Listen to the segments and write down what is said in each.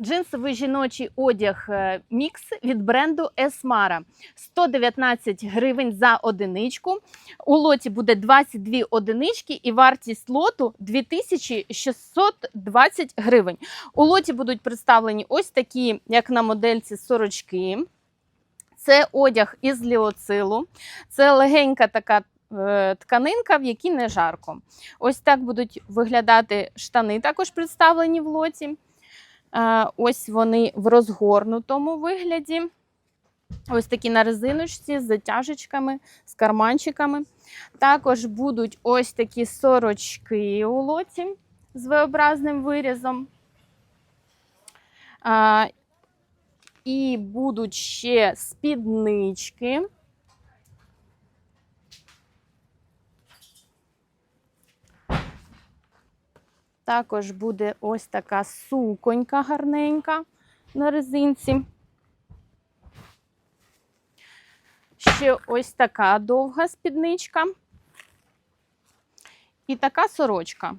Джинсовий жіночий одяг е, мікс від бренду Esmara. 119 гривень за одиничку. У лоті буде 22 одинички і вартість лоту 2620 гривень. У лоті будуть представлені ось такі, як на модельці, сорочки. Це одяг із ліоцилу. Це легенька така е, тканинка, в якій не жарко. Ось так будуть виглядати штани, також представлені в лоті. Ось вони в розгорнутому вигляді. Ось такі на резиночці з затяжечками, з карманчиками. Також будуть ось такі сорочки у лоті з V-образним вирізом. І будуть ще спіднички. Також буде ось така суконька гарненька на резинці. Ще ось така довга спідничка. І така сорочка.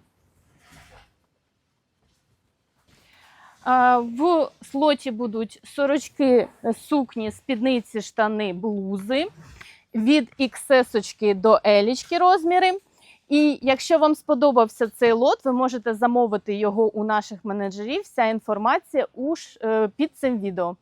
В слоті будуть сорочки, сукні, спідниці, штани, блузи від XS до L розміри. І якщо вам сподобався цей лот, ви можете замовити його у наших менеджерів. Вся інформація у е, під цим відео.